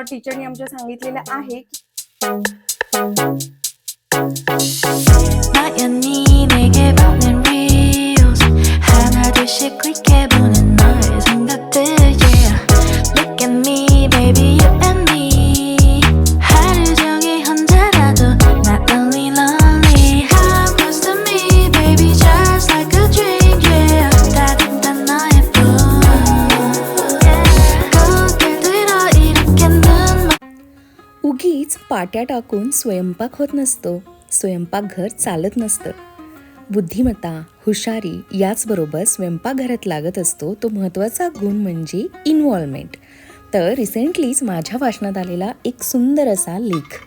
टीचरनी आमच्या सांगितलेलं आहे की पाट्या टाकून स्वयंपाक होत नसतो. स्वयंपाकघर चालत नसतं. बुद्धिमत्ता हुशारी याचबरोबर स्वयंपाकघरात लागत असतो तो महत्त्वाचा गुण म्हणजे इन्व्हॉल्वमेंट तर रिसेंटलीच माझ्या वाचनात आलेला एक सुंदर असा लेख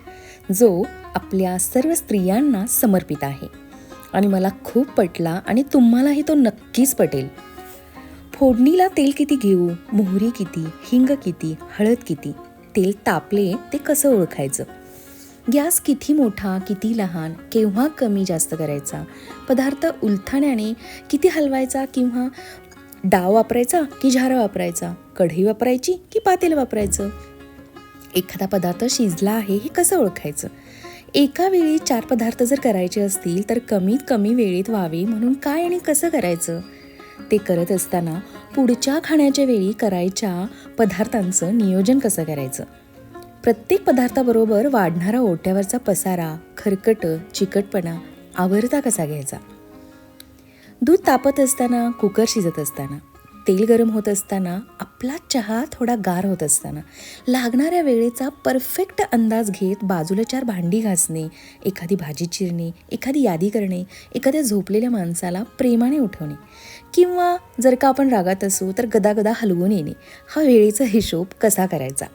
जो आपल्या सर्व स्त्रियांना समर्पित आहे. आणि मला खूप पटला आणि तुम्हालाही तो नक्कीच पटेल. फोडणीला तेल किती घेऊ? मोहरी किती? हिंग किती? हळद किती? तेल तापले ते कसं ओळखायचं? गॅस किती मोठा किती लहान केव्हा कमी जास्त करायचा? पदार्थ उलथण्याने किती हलवायचा किंवा डाव वापरायचा की झारा वापरायचा? कढई वापरायची की पातेल वापरायचं? एखादा पदार्थ शिजला आहे हे कसं ओळखायचं? एका वेळी चार पदार्थ जर करायचे असतील तर कमीत कमी वेळेत व्हावे म्हणून काय आणि कसं करायचं? ते करत असताना पुढच्या खाण्याच्या वेळी करायच्या पदार्थांचं नियोजन कसं करायचं? प्रत्येक पदार्थाबरोबर वाढणारा ओट्यावरचा पसारा खरकट चिकटपणा आवरता कसा घ्यायचा? दूध तापत असताना कुकर शिजत असताना तेल गरम होत असताना आपला चहा थोडा गार होत असताना लागणाऱ्या वेळेचा परफेक्ट अंदाज घेत बाजूला चार भांडी घासणे एखादी भाजी चिरणे एखादी यादी करणे एखाद्या झोपलेल्या माणसाला प्रेमाने उठवणे. किंवा जर का आपण रागात असू तर गदागदा हलवून येणे. हा वेळेचा हिशोब कसा करायचा?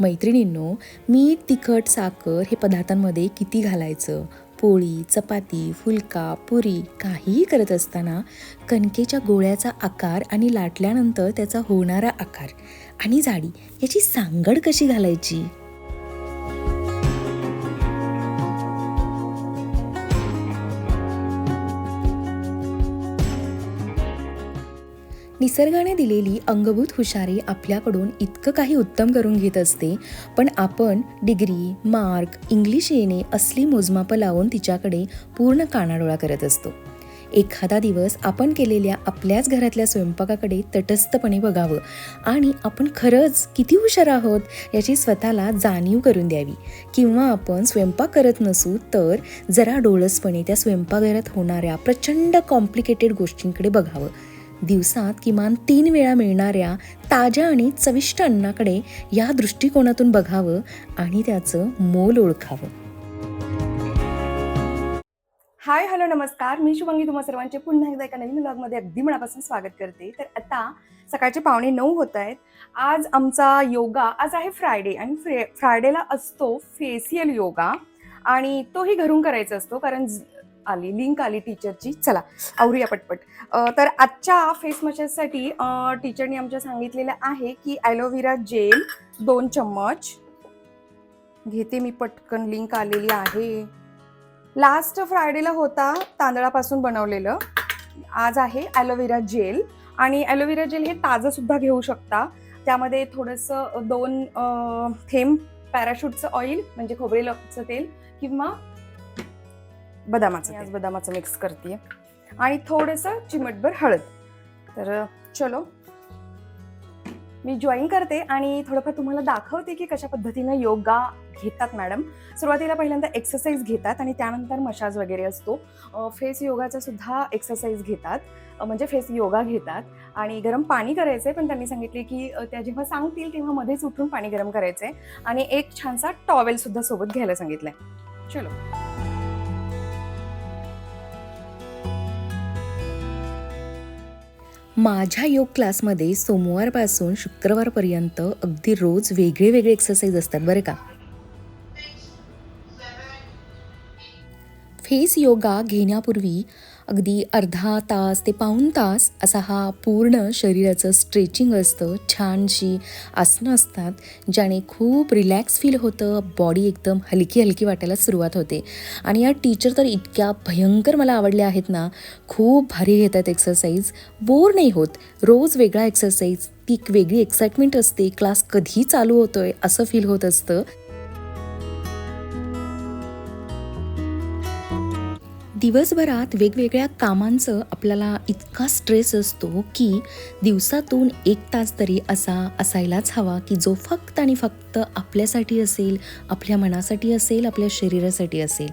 मैत्रिणींनो मीठ तिखट साखर हे पदार्थांमध्ये किती घालायचं? पोळी चपाती फुलका पुरी काहीही करत असताना कणकेच्या गोळ्याचा आकार आणि लाटल्यानंतर त्याचा होणारा आकार आणि जाडी याची सांगड कशी घालायची? निसर्गाने दिलेली अंगभूत हुशारी आपल्याकडून इतकं काही उत्तम करून घेत असते पण आपण डिग्री मार्क इंग्लिश येणे असली मोजमापं लावून तिच्याकडे पूर्ण कानाडोळा करत असतो. एखादा दिवस आपण केलेल्या आपल्याच घरातल्या स्वयंपाकाकडे तटस्थपणे बघावं आणि आपण खरंच किती हुशार आहोत याची स्वतःला जाणीव करून द्यावी. किंवा आपण स्वयंपाक करत नसू तर जरा डोळसपणे त्या स्वयंपाकघरात होणाऱ्या प्रचंड कॉम्प्लिकेटेड गोष्टींकडे बघावं. दिवसात किमान तीन वेळा मिळणाऱ्या ताज्या आणि चविष्ट अन्नाकडे या दृष्टिकोनातून बघावं आणि त्याचं मोल ओळखावं. हाय हॅलो नमस्कार. मी शुभांगी तुम्हा सर्वांचे पुन्हा एकदा एका नवीन ब्लॉगमध्ये अगदी मनापासून स्वागत करते. तर आता सकाळचे पावणे नऊ होत आहेत. आज आमचा योगा आज आहे फ्रायडे आणि फ्रे फ्रायडेला असतो फेसियल योगा आणि तोही घरून करायचा असतो. कारण आली. लिंक आली टीचरची चला आवरूया पटपट. तर आजच्या फेस मसाजसाठी टीचरनी आमच्या सांगितलेलं आहे की ॲलोव्हेरा जेल दोन चम्मच. घेते मी पटकन. लिंक आलेली आहे. लास्ट फ्रायडेला होता तांदळापासून बनवलेलं. आज आहे ॲलोव्हेरा जेल आणि ॲलोव्हेरा जेल हे ताजं सुद्धा घेऊ शकता. त्यामध्ये थोडंसं दोन थेंब पॅराशूटचं ऑइल म्हणजे खोबरेलचं तेल किंवा बदामाचं आज बदामाचं मिक्स करते आणि थोडंसं चिमटभर हळद. तर चलो. मी जॉईन करते आणि थोडंफार तुम्हाला दाखवते की कशा पद्धतीनं योगा घेतात मॅडम सुरुवातीला पहिल्यांदा एक्सरसाइज घेतात आणि त्यानंतर मसाज वगैरे असतो. फेस योगाचा सुद्धा एक्सरसाइज घेतात. म्हणजे फेस योगा घेतात. आणि गरम पाणी करायचंय पण त्यांनी सांगितले की त्या जेव्हा सांगतील तेव्हा मध्येच उठून पाणी गरम करायचंय. आणि एक छानसा टॉवेल सुद्धा सोबत घ्यायला सांगितलंय. चलो. माझ्या योग क्लासमध्ये सोमवारपासून शुक्रवारपर्यंत अगदी रोज वेगळे वेगळे एक्सरसाइज असतात बरं का? फेस योगा घेण्यापूर्वी अगदी अर्धा तास ते पाऊण तास असा हा पूर्ण शरीराचं स्ट्रेचिंग असतं छानशी आसनं असतात ज्याने खूप रिलॅक्स फील होतं बॉडी एकदम हलकी हलकी वाटायला सुरुवात होते. आणि या टीचर तर इतक्या भयंकर मला आवडल्या आहेत ना खूप भारी घेतात एक्सरसाइज बोर नाही होत. रोज वेगळा एक्सरसाइज ती एक वेगळी एक्साइटमेंट असते. क्लास कधी चालू होतोय असं फील होत असतं. दिवसभरात वेगवेगळ्या कामांचं आपल्याला इतका स्ट्रेस असतो की दिवसातून एक तास तरी असा असायलाच हवा की जो फक्त आणि फक्त आपल्यासाठी असेल आपल्या मनासाठी असेल आपल्या शरीरासाठी असेल.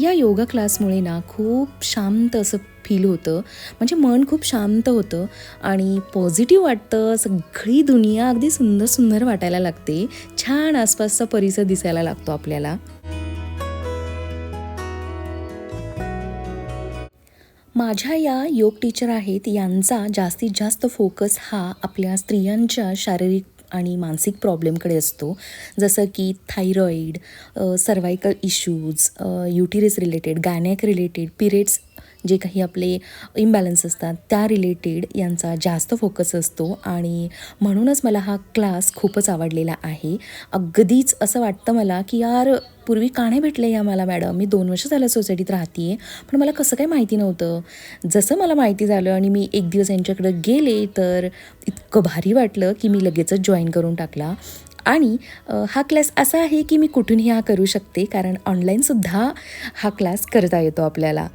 या योगा क्लासमुळे ना खूप शांत असं फील होतं. म्हणजे मन खूप शांत होतं आणि पॉझिटिव्ह वाटतं. सगळी दुनिया अगदी सुंदर सुंदर वाटायला लागते. छान आसपासचा परिसर दिसायला लागतो आपल्याला. माझ्या या योग टीचर आहेत यांचा जास्तीत जास्त फोकस हा आपल्या स्त्रियांच्या शारीरिक आणि मानसिक प्रॉब्लेमकडे असतो. जसं की thyroid cervical issues uterus related gynaec related periods जे काही आपले इम्बॅलन्स असतात त्या रिलेटेड यांचा जास्त फोकस असतो. आणि म्हणूनच मला हा क्लास खूपच आवडलेला आहे. अगदीच असं वाटतं मला की यार पूर्वी का नाही भेटले या मला मॅडम. मी दोन वर्ष झालं सोसायटीत राहते पण मला कसं काय माहिती नव्हतं. जसं मला माहिती झालं आणि मी एक दिवस यांच्याकडे गेले तर इतकं भारी वाटलं की मी लगेचच जॉईन करून टाकला. आणि हा क्लास असा आहे की मी कुठूनही हा करू शकते कारण ऑनलाईनसुद्धा हा क्लास करता येतो आपल्याला.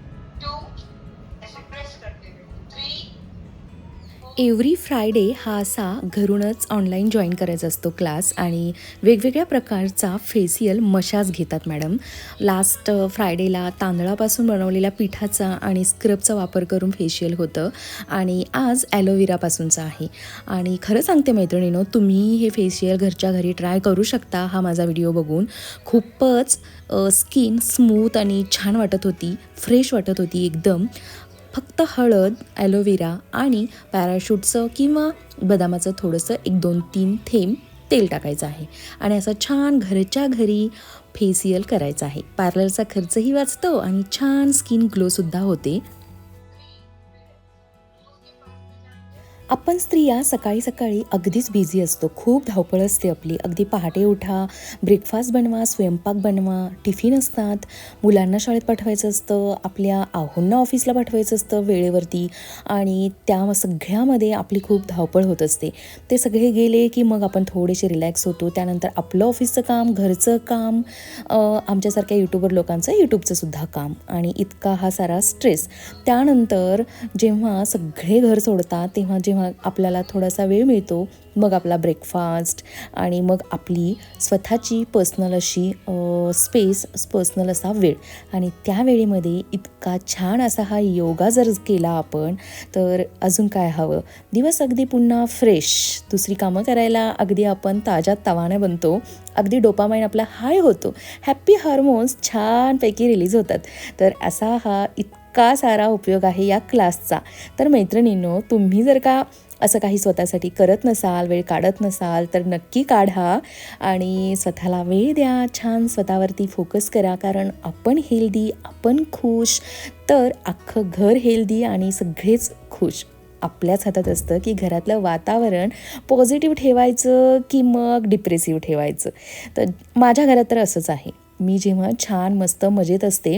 एव्हरी फ्रायडे हा असा घरूनच ऑनलाईन जॉईन करायचा असतो क्लास आणि वेगवेगळ्या प्रकारचा फेशियल मशाज घेतात मॅडम. लास्ट फ्रायडेला तांदळापासून बनवलेल्या पिठाचा आणि स्क्रबचा वापर करून फेशियल होतं आणि आज ॲलोवेरापासूनचं आहे. आणि खरं सांगते मैत्रिणीनो तुम्ही हे फेशियल घरच्या घरी ट्राय करू शकता हा माझा व्हिडिओ बघून. खूपच स्किन स्मूथ आणि छान वाटत होती फ्रेश वाटत होती एकदम. फक्त हळद ॲलोवेरा आणि पॅराशूटचं किंवा बदामाचं थोडंसं एक दोन तीन थेंब तेल टाकायचं आहे. आणि असं छान घरच्या घरी फेसियल करायचं आहे. पार्लरचा खर्चही वाचतो आणि छान स्किन ग्लोसुद्धा होते. आपण स्त्रिया सकाळी सकाळी अगदीच बिझी असतो. खूप धावपळ असते आपली. अगदी पहाटे उठा ब्रेकफास्ट बनवा स्वयंपाक बनवा टिफिन असतात. मुलांना शाळेत पाठवायचं असतं आपल्या आहोंना ऑफिसला पाठवायचं असतं वेळेवरती आणि त्या सगळ्यामध्ये आपली खूप धावपळ होत असते. ते सगळे गेले की मग आपण थोडेसे रिलॅक्स होतो. त्यानंतर आपलं ऑफिसचं काम घरचं काम आमच्यासारख्या यूट्यूबर लोकांचं यूट्यूबचं सुद्धा काम. आणि इतका हा सारा स्ट्रेस त्यानंतर जेव्हा सगळे घर सोडतात तेव्हा जेव्हा आपल्याला थोडासा वेळ मिळतो मग आपला ब्रेकफास्ट आणि मग आपली स्वतःची पर्सनल अशी स्पेस पर्सनल असा वेळ. आणि त्या वेळेमध्ये इतका छान असा हा योगा जर केला आपण तर अजून काय हवं? दिवस अगदी पुन्हा फ्रेश दुसरी कामं करायला अगदी आपण ताज्या तवाने बनतो. अगदी डोपामाइन आपला हाय होतो. हॅप्पी हार्मोन्स छानपैकी रिलीज होतात. तर असा हा इतका सारा उपयोग आहे या क्लासचा. तर मैत्रिणींनो तुम्ही जर का असं काही स्वतःसाठी करत नसाल वेळ काढत नसाल तर नक्की काढा आणि स्वतःला वेळ द्या. छान स्वतःवरती फोकस करा कारण आपण हेल्दी आपण खुश तर अख्खं घर हेल्दी आणि सगळेच खुश. आपल्याच हातात असतं की घरातलं वातावरण पॉझिटिव्ह ठेवायचं की मग डिप्रेसिव्ह ठेवायचं. तर माझ्या घरात तर असंच आहे. मी जेव्हा छान मस्त मजेत असते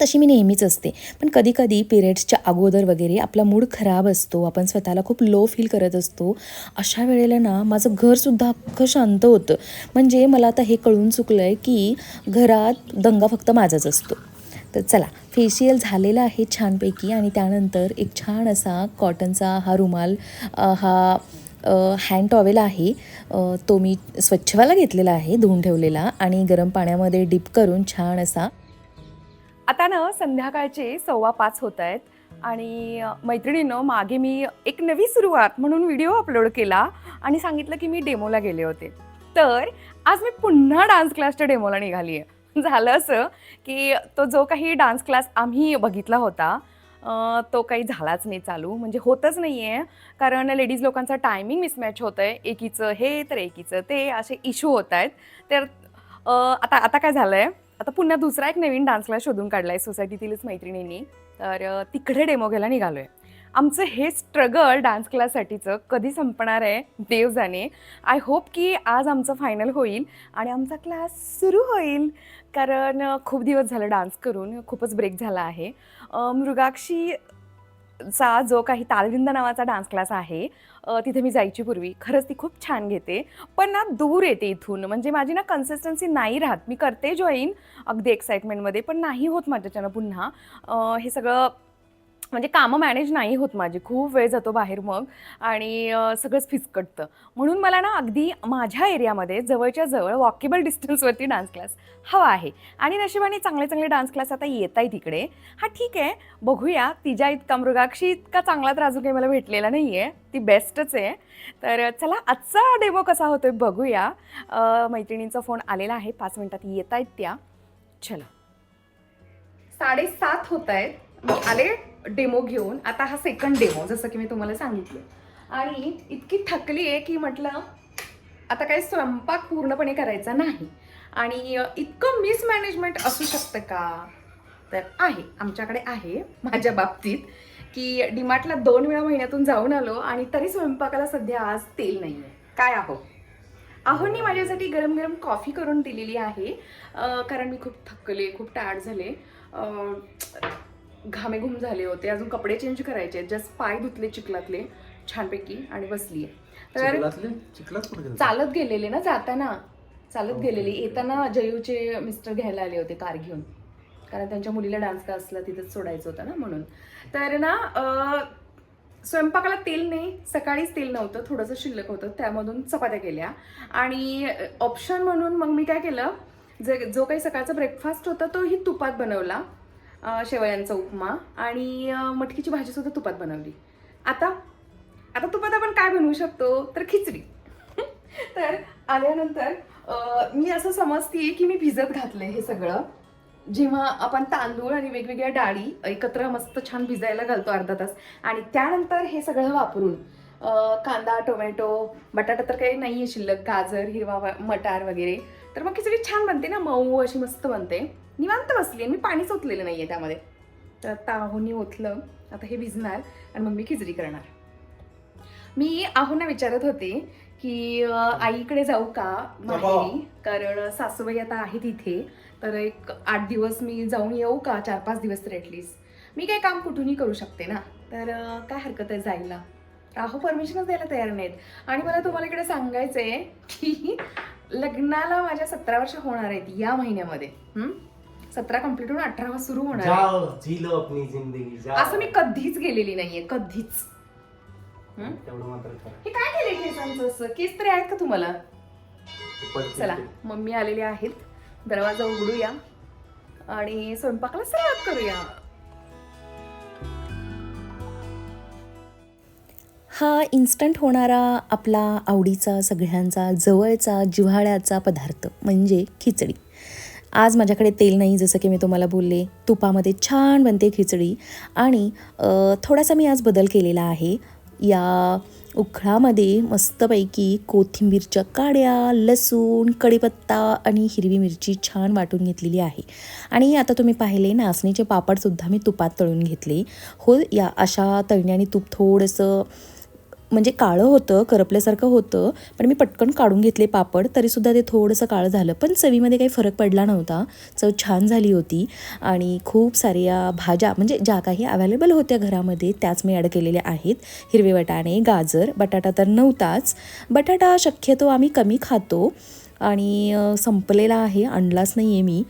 तशी मी नेहमीच असते. पण कधी कधी पिरियड्सच्या अगोदर वगैरे आपला मूड खराब असतो आपण स्वतःला खूप लो फील करत असतो. अशा वेळेला ना माझं घरसुद्धा अख्खं शांत होतं. म्हणजे मला आता हे कळून चुकलं आहे की घरात दंगा फक्त माझाच असतो. तर चला फेशियल झालेला आहे छानपैकी आणि त्यानंतर एक छान असा कॉटनचा हा रुमाल हा हँड टॉवेल आहे. तो मी स्वच्छवाला घेतलेला आहे धुवून ठेवलेला आणि गरम पाण्यामध्ये डिप करून छान असा आता ना संध्याकाळचे सव्वा पाच होत आहेत आणि मैत्रिणीनं मागे मी एक नवी सुरुवात म्हणून व्हिडिओ अपलोड केला आणि सांगितलं की मी डेमोला गेले होते. तर आज मी पुन्हा डान्स क्लासच्या डेमोला निघाली आहे. झालं असं की तो जो काही डान्स क्लास आम्ही बघितला होता तो काही झालाच नाही चालू. म्हणजे होतच नाही आहे कारण लेडीज लोकांचा टायमिंग मिसमॅच होतं आहे एकीचं हे तर एकीचं ते असे इश्यू होत आहेत. तर आता आता काय झालं आहे आता पुन्हा दुसरा एक नवीन डान्स क्लास शोधून काढला आहे सोसायटीतीलच मैत्रिणींनी. तर तिकडे डेमो घ्यायला निघालो आहे आमचं हे स्ट्रगल डान्स क्लाससाठीचं कधी संपणार आहे देव जाणे आय होप की आज आमचं फायनल होईल आणि आमचा क्लास सुरू होईल. कारण खूप दिवस झालं डान्स करून खूपच ब्रेक झाला आहे. मृगाक्षी चा जो काही तालविंद नावाचा डान्स क्लास आहे तिथे मी जायची पूर्वी. खरंच ती खूप छान घेते. पण ना दूर येते इथून. म्हणजे माझी ना कन्सिस्टन्सी नाही राहत. मी करते जॉईन अगदी एक्साइटमेंटमध्ये पण नाही होत माझ्याच्यानं पुन्हा. हे सगळं म्हणजे कामं मॅनेज नाही होत माझी. खूप वेळ जातो बाहेर मग आणि सगळंच फिसकटतं. म्हणून मला ना अगदी माझ्या एरियामध्ये जवळच्या जवळ वॉकेबल डिस्टन्सवरती डान्स क्लास हवा आहे. आणि नशिबाने चांगले चांगले डान्स क्लास आता येत आहे तिकडे. हा ठीक आहे. बघूया. तिच्या इतका मृगाक्षी इतका चांगला तर अजून काही मला भेटलेला नाही आहे ती बेस्टच आहे. तर चला आजचा डेमो कसा होतोय बघूया. मैत्रिणींचा फोन आलेला आहे. पाच मिनिटात येत आहेत त्या. चला. साडेसात होत आहेत. आले? डेमो घेऊन आता हा सेकंड डेमो जसं की मी तुम्हाला सांगितलं. आणि इतकी थकली आहे की म्हटलं आता काही स्वयंपाक पूर्णपणे करायचा नाही. आणि इतकं मिसमॅनेजमेंट असू शकतं का? तर आहे आमच्याकडे आहे माझ्या बाबतीत की डिमार्टला दोन वेळा महिन्यातून जाऊन आलो आणि तरी स्वयंपाकाला सध्या आज तेल नाही आहे काय आहो? आहोंनी माझ्यासाठी गरम गरम कॉफी करून दिलेली आहे. कारण मी खूप थकले खूप टायर्ड झाले. अ, घामे घुम झाले होते अजून कपडे चेंज करायचे जस्ट पाय धुतले चिखलातले छानपैकी आणि बसली तर? चालत गेलेले ना जाताना. चालत गेलेले. येताना जयूचे मिस्टर घ्यायला आले होते कार घेऊन. कारण त्यांच्या मुलीला डान्स क्लासला तिथंच सोडायचं होतं ना म्हणून. तर ना स्वयंपाकाला तेल नाही सकाळीच तेल नव्हतं थोडंसं शिल्लक होतं त्यामधून चपात्या केल्या. आणि ऑप्शन म्हणून मग मी काय केलं जे जो काही सकाळचा ब्रेकफास्ट होता तोही तुपात बनवला. शेवयांचा उपमा आणि मटकीची भाजीसुद्धा तुपात बनवली. आता आता तुपात आपण काय बनवू शकतो? तर खिचडी. तर आल्यानंतर मी असं समजते की मी भिजत घातलंय हे सगळं. जेव्हा आपण तांदूळ आणि वेगवेगळ्या डाळी एकत्र मस्त छान भिजायला घालतो अर्धा तास आणि त्यानंतर हे सगळं वापरून कांदा टोमॅटो बटाटा तर काही नाही आहे शिल्लक गाजर हिरवा मटार वगैरे. तर मग खिचडी छान बनते ना? मऊ अशी मस्त बनते. निवांत बसली आणि मी पाणीच ओतलेलं नाही आहे त्यामध्ये. तर आता आहोनी ओतलं. आता हे भिजणार आणि मग मी खिचडी करणार. मी आहोंना विचारत होते की आईकडे जाऊ का? माहेरी. कारण सासूबाई आता आहेत इथे. तर एक आठ दिवस मी जाऊन येऊ का? चार पाच दिवस तर ॲटलिस्ट मी काही काम कुठूनही करू शकते ना? तर काय हरकत आहे जायला? अहो परमिशनच द्यायला तयार नाहीत. आणि मला तुम्हाला इकडे सांगायचं आहे की लग्नाला माझ्या सतरा वर्ष होणार आहेत या महिन्यामध्ये. सतरा कंप्लीट होऊन अठरावा सुरू होणार आहे. जाओ जी लो अपनी जिंदगी जाओ. असं मी कधीच गेलेली नाहीये कधीच. हं? तेवढं मात्र खरं. हे काय केले केसांचं असं? केस तरी आहेत का तुम्हाला? ते चला ते. मम्मी आलेले आहेत. दरवाजा उघडूया. आणि स्वयंपाकाला सुरुवात करूया. हा इन्स्टंट होणारा आपला आवडीचा सगळ्यांचा जवळचा जिव्हाळ्याचा पदार्थ म्हणजे खिचडी. आज माझ्याकडे तेल नाही जसं की मी तुम्हाला बोलले. तुपामध्ये छान बनते खिचडी. आणि थोडासा मी आज बदल केलेला आहे. या उखळामध्ये मस्तपैकी कोथिंबीरच्या काड्या लसूण कढीपत्ता आणि हिरवी मिरची छान वाटून घेतलेली आहे. आणि आता तुम्ही पाहिले नाचणीचे पापडसुद्धा मी तुपात तळून घेतले. हो या अशा तळण्याने तूप थोडंसं म्हणजे काळं होतं करपल्यासारखं होतं पण मी पटकन काढून घेतले पापड तरीसुद्धा ते थोडंसं काळं झालं. पण चवीमध्ये काही फरक पडला नव्हता. चव छान झाली होती. आणि खूप साऱ्या भाज्या म्हणजे ज्या काही अवेलेबल होत्या घरामध्ये त्याच मी ॲड केलेल्या आहेत. हिरवे वाटाणे गाजर बटाटा तर नव्हताच. बटाटा शक्यतो आम्ही कमी खातो. आणि संपलेला आहे आणलाच नाही आहे मी.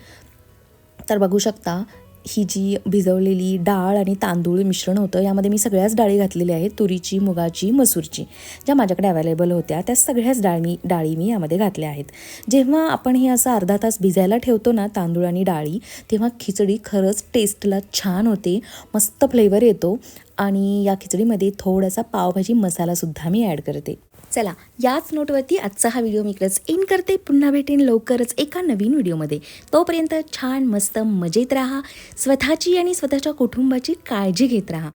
तर बघू शकता ही जी भिजवलेली डाळ आणि तांदूळ मिश्रण होतं यामध्ये मी सगळ्याच डाळी घातलेल्या आहेत तुरीची मुगाची मसूरची ज्या माझ्याकडे अवेलेबल होत्या त्या सगळ्याच डाळी डाळी मी यामध्ये घातल्या आहेत. जेव्हा आपण हे असं अर्धा तास भिजायला ठेवतो ना तांदूळ आणि डाळी तेव्हा खिचडी खरंच टेस्टला छान होते मस्त फ्लेवर येतो आणि या खिचडीमध्ये थोडासा पावभाजी मसालासुद्धा मी ॲड करते. चला याच नोटवरती आजचा हा व्हिडिओ मी इकडंच इन करते. पुन्हा भेटेन लवकरच एका नवीन व्हिडिओमध्ये तोपर्यंत छान मस्त मजेत राहा. स्वतःची आणि स्वतःच्या कुटुंबाची काळजी घेत राहा.